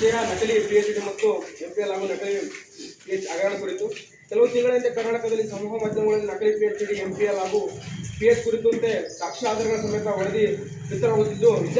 ವಿಷಯ, ನಕಲಿ P H D ಮತ್ತು ಎಂ ಪಿ ಎಲ್ ಹಾಗೂ ನಕಲಿ ಪಿ ಎಚ್ ಹಗರಣ ಕುರಿತು. ಕೆಲವು ತಿಂಗಳ ಹಿಂದೆ ಕರ್ನಾಟಕದಲ್ಲಿ ಸಮೂಹ ಮಾಧ್ಯಮಗಳಲ್ಲಿ ನಕಲಿ P H D M P L ಹಾಗೂ ಪಿ ಎಚ್ ಕುರಿತಂತೆ ಸಾಕ್ಷ್ಯ ಆಧಾರಗಳ ಸಮೇತ ವರದಿ ಬಿತ್ತರವಾಗುತ್ತಿದ್ದು ವಿದ್ಯಾ-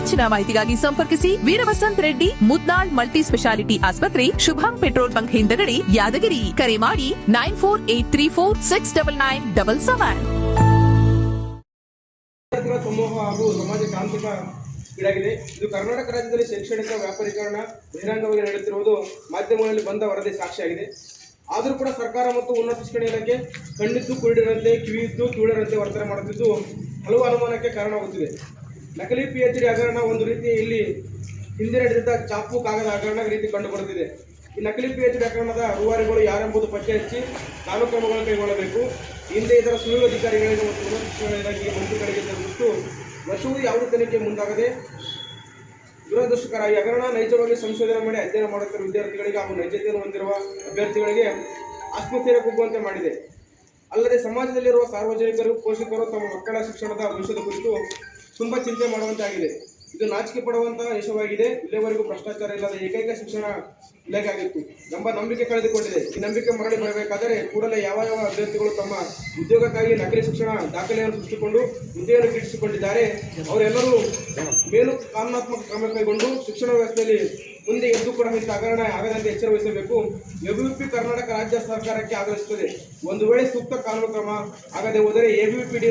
ಹೆಚ್ಚಿನ ಮಾಹಿತಿಗಾಗಿ ಸಂಪರ್ಕಿಸಿ ವೀರವಸಂತ್ ರೆಡ್ಡಿ ಮುದ್ನಾಳ್ ಮಲ್ಟಿ ಸ್ಪೆಷಾಲಿಟಿ ಆಸ್ಪತ್ರೆ, ಶುಭಂ ಪೆಟ್ರೋಲ್ ಬಂಕ್ ಹಿಂದಗಡೆ, ಯಾದಗಿರಿ. ಕರೆ ಮಾಡಿ nine four eight three four six double nine double seven. ಹಾಗೂ ಸಮಾಜ ಇದಾಗಿದೆ ಇದು ಕರ್ನಾಟಕ ರಾಜ್ಯದಲ್ಲಿ ಶೈಕ್ಷಣಿಕ ವ್ಯಾಪಾರೀಕರಣ ಬಹಿರಂಗವಾಗಿ ನಡೆಯುತ್ತಿರುವುದು ಮಾಧ್ಯಮಗಳಲ್ಲಿ ಬಂದ ವರದಿ ಸಾಕ್ಷಿಯಾಗಿದೆ. ಆದರೂ ಕೂಡ ಸರ್ಕಾರ ಮತ್ತು ಉನ್ನತ ಶಿಕ್ಷಣ ಇಲಾಖೆ ಕಣ್ಣಿದ್ದು, ಕುರುಡಿರಂತೆ, ಕಿವಿಯಿದ್ದು ಕಿವಿಡರಂತೆ ವರ್ತನೆ ಮಾಡುತ್ತಿದ್ದು ಹಲವು ಅನುಮಾನಕ್ಕೆ ಕಾರಣವಾಗುತ್ತಿದೆ. ನಕಲಿ ಪಿ ಎಚ್ ಡಿ ಹಗರಣ ಒಂದು ರೀತಿ ಇಲ್ಲಿ ಹಿಂದೆ ನಡೆದಿದ್ದ ಚಾಪು ಕಾಗದ ಹಗರಣ ರೀತಿ ಕಂಡುಬರುತ್ತಿದೆ. ಈ ನಕಲಿ ಪಿ ಎಚ್ ಡಿ ಹಗರಣದ ರೂವಾರಿಗಳು ಯಾರೆಂಬುದು ಪತ್ತೆ ಹಚ್ಚಿ ಕಾನೂನು ಕ್ರಮಗಳನ್ನು ಕೈಗೊಳ್ಳಬೇಕು. ಹಿಂದೆ ಇದರ ಸುಳ್ಳು ಅಧಿಕಾರಿಗಳಿಗೆ ಮತ್ತು ಉನ್ನತ ಇಲಾಖೆಗೆ ಮಂತ್ರಿಗಳಿಗೆ ತಿಳಿದಿತ್ತು ವರ್ಷವೂ ಯಾವುದೇ ತನಿಖೆ ಮುಂದಾಗದೆ ದುರದೃಷ್ಟಕರ ಈ ಹಗರಣ ನೈಜವಾಗಿ ಸಂಶೋಧನೆ ಮಾಡಿ ಅಧ್ಯಯನ ಮಾಡುತ್ತಿರುವ ವಿದ್ಯಾರ್ಥಿಗಳಿಗೆ ಹಾಗೂ ನೈಜತೆಯನ್ನು ಹೊಂದಿರುವ ಅಭ್ಯರ್ಥಿಗಳಿಗೆ ಆತ್ಮಸ್ಥೈರ್ಯ ಕುಗ್ಗುವಂತೆ ಮಾಡಿದೆ. ಅಲ್ಲದೆ ಸಮಾಜದಲ್ಲಿರುವ ಸಾರ್ವಜನಿಕರು ಪೋಷಕರು ತಮ್ಮ ಮಕ್ಕಳ ಶಿಕ್ಷಣದ ಭವಿಷ್ಯದ ಕುರಿತು ತುಂಬಾ ಚಿಂತೆ ಮಾಡುವಂತಾಗಿದೆ ಇದು ನಾಚಿಕೆ ಪಡುವಂತಹ ವಿಷಯವಾಗಿದೆ. ಇಲ್ಲಿವರೆಗೂ ಭ್ರಷ್ಟಾಚಾರ ಇಲ್ಲದ ಏಕೈಕ ಶಿಕ್ಷಣ ಇಲಾಖೆ ಆಗಿತ್ತು ಎಂಬ ನಂಬಿಕೆ ಕಳೆದುಕೊಂಡಿದೆ. ಈ ನಂಬಿಕೆ ಮರಳಿ ಬರಬೇಕಾದರೆ ಕೂಡಲೇ ಯಾವ ಯಾವ ಅಭ್ಯರ್ಥಿಗಳು ತಮ್ಮ ಉದ್ಯೋಗಕ್ಕಾಗಿ ನಕಲಿ ಶಿಕ್ಷಣ ದಾಖಲೆಯನ್ನು ಸೃಷ್ಟಿಕೊಂಡು ಹುದ್ದೆಯನ್ನು ಗಿಟ್ಟಿಸಿಕೊಂಡಿದ್ದಾರೆ, ಅವರೆಲ್ಲರೂ ಮೇಲು ಕಾನೂನಾತ್ಮಕ ಕ್ರಮ ಕೈಗೊಂಡು ಶಿಕ್ಷಣ ವ್ಯವಸ್ಥೆಯಲ್ಲಿ ಮುಂದೆ ಎದ್ದು ಕೂಡ ಹೆಚ್ಚು ಹಗರಣ ಆಗದಂತೆ ಎಚ್ಚರ ವಹಿಸಬೇಕು. ಎಬಿವಿಪಿ ಕರ್ನಾಟಕ ರಾಜ್ಯ ಸರ್ಕಾರಕ್ಕೆ ಆಗ್ರಹಿಸುತ್ತದೆ. ಒಂದು ವೇಳೆ ಸೂಕ್ತ ಕಾನೂನು ಕ್ರಮ ಆಗದೆ ಹೋದರೆ ಎಬಿವಿಪಿ ಡಿ